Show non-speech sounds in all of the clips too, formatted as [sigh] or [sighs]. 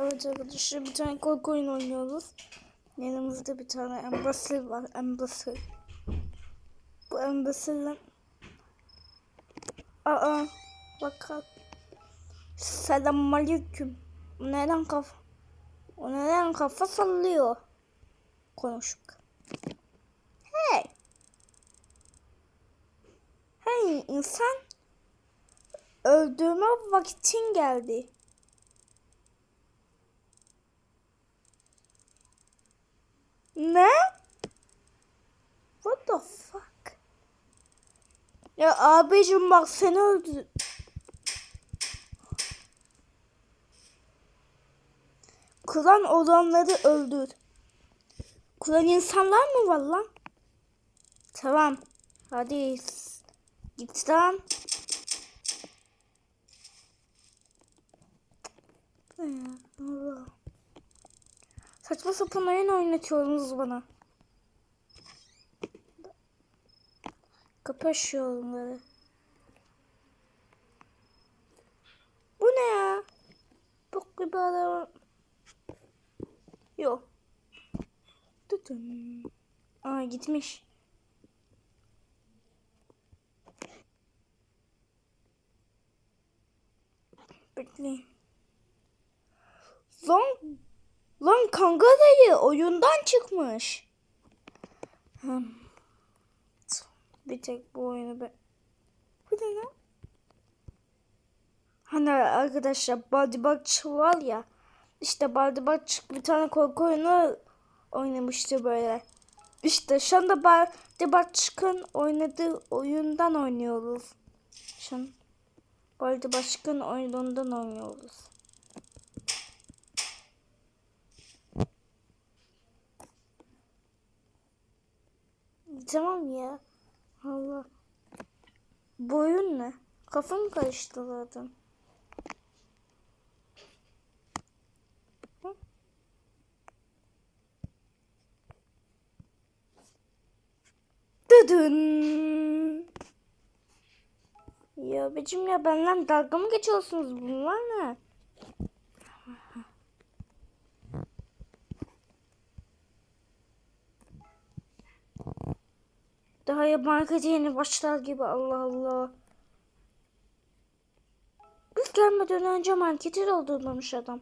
Evet arkadaşlar bir tane korku oyunu oynuyoruz. Yanımızda bir tane ambassador var. Ambassador. Bu ambassador'ın Aa bakalım. Selamünaleyküm. Neden kafa? O neden kafa sallıyor? Konuşuk. Hey. Hey insan. Öldürme vakitin geldi. Ne? What the fuck? Ya abicim bak seni öldü. Klan olanları öldür. Klan insanlar mı var lan? Tamam. Hadi. Git lan. Allah. Saçma sapan oyun oynatıyorsunuz bana. Kapa şu onları. Bu ne ya? Bok gibi adam. Yok. Tutun. Aa gitmiş. Bekleyin. Lan, lan kanka dayı oyundan çıkmış. Hmm. Bir tek bu oyunu ben... Bu ne lan? Hani arkadaşlar Bodybugs var ya. İşte Bodybugs bir tane korku oyunu oynamıştı böyle. İşte şu anda Bodybugs'ın oynadığı oyundan oynuyoruz. Şu an Bodybugs'ın oyunundan oynuyoruz. Tamam ya. Allah. Bu oyun ne? Kafam karıştı zaten. Dıdın. Ya becim ya benden dalga mı geçiyorsunuz bunlar ne? Daha yabancı yeni başlar gibi Allah Allah. Biz gelmeden önce marketi doldurmamış adam.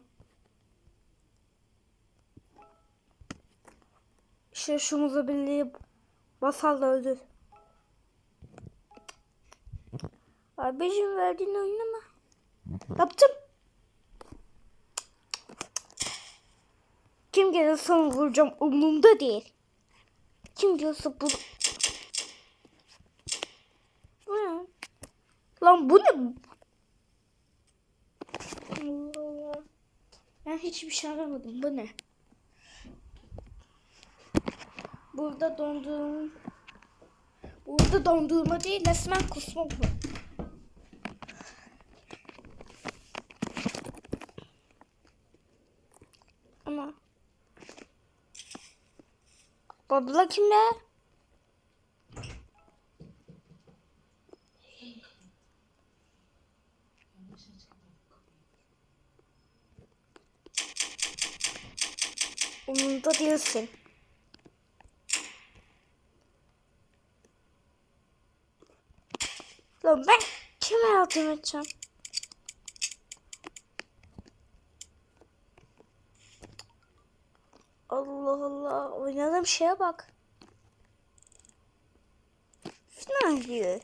İşte şumuzu birliği basal da öldür. Abicim verdiğin oynama. Yaptım. Kim gelirse vuracağım umurumda değil. Kim gelirse. Bu ne? Lan bu ne? Ben hiçbir şey aramadım. Bu ne? Burada dondurma... Burada dondurma değil resmen kusma bu. Ama... Babla kimde? Umurumda değilsin. Lan ben kime yardım edeceğim? Allah Allah. Oynadığım şeye bak. Final diyor.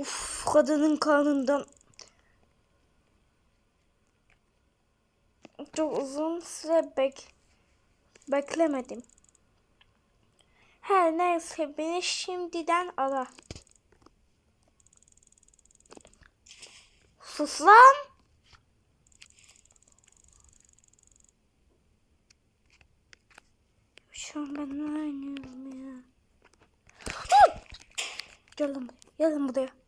Uf kadının karnından çok uzun süre bek beklemedim. Her neyse beni şimdiden ara. Sus lan. Şu an ben ne oynuyorum ya? Dur! Gel lan buraya.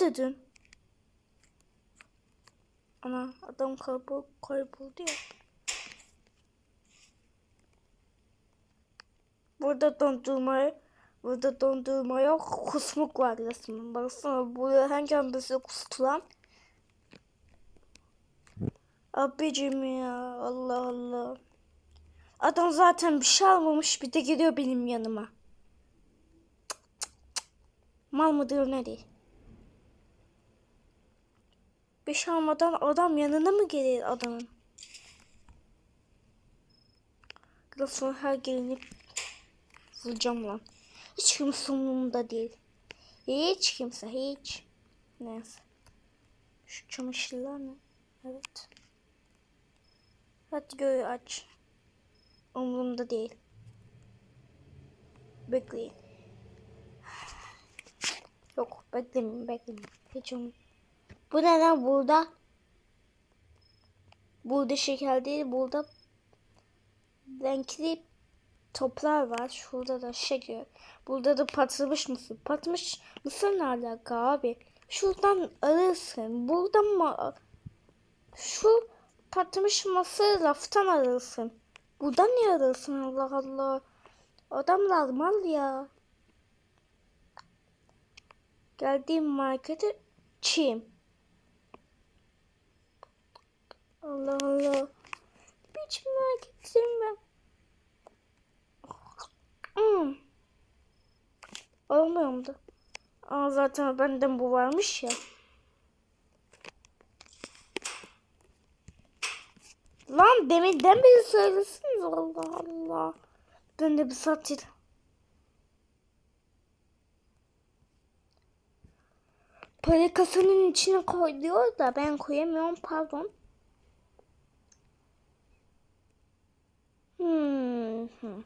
Dedin? Ana adam kaybol kayboldu ya. Burada dondurmayı Burada dondurma yok. Kusmuk var resmen. Baksana buraya hangi ambası kustu lan? Abicim ya Allah Allah. Adam zaten bir şey almamış bir de geliyor benim yanıma. Cık, cık, cık. Mal mıdır ne değil. Bir şey almadan adam yanına mı gelir adamın? Sonra her geleni vuracağım lan. Hiç kimse umurumda değil. Hiç kimse hiç. Neyse. Şu çamaşırlar ne? Evet. Hadi göğü aç. Umurumda değil. Bekleyin. [sighs] Yok beklemeyin beklemeyin. Hiç umurumda. Bu ne lan burada? Burada şeker değil burada renkli toplar var. Şurada da şeker. Burada da patlamış mısır. Patlamış mısır ne alaka abi? Şuradan alırsın. Buradan mı? Şu patlamış mısır laftan alırsın. Buradan niye alırsın Allah Allah. Adamlar mal ya. Geldiğim markete çim. Allah Allah. Hiç merak ettim ben. Hmm. Olmuyor da. Aa, zaten benden bu varmış ya. Lan deminden beri söylesiniz Allah Allah. Ben de bir saattir. Para kasanın içine koy diyor da ben koyamıyorum pardon. Hmm.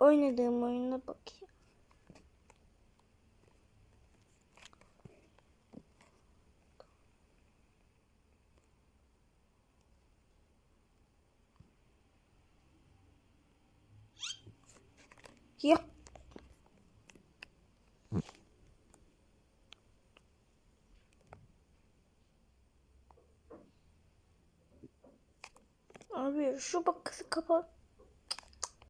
Oynadığım oyuna bakayım. Ya. Abi şu bakısı kapat.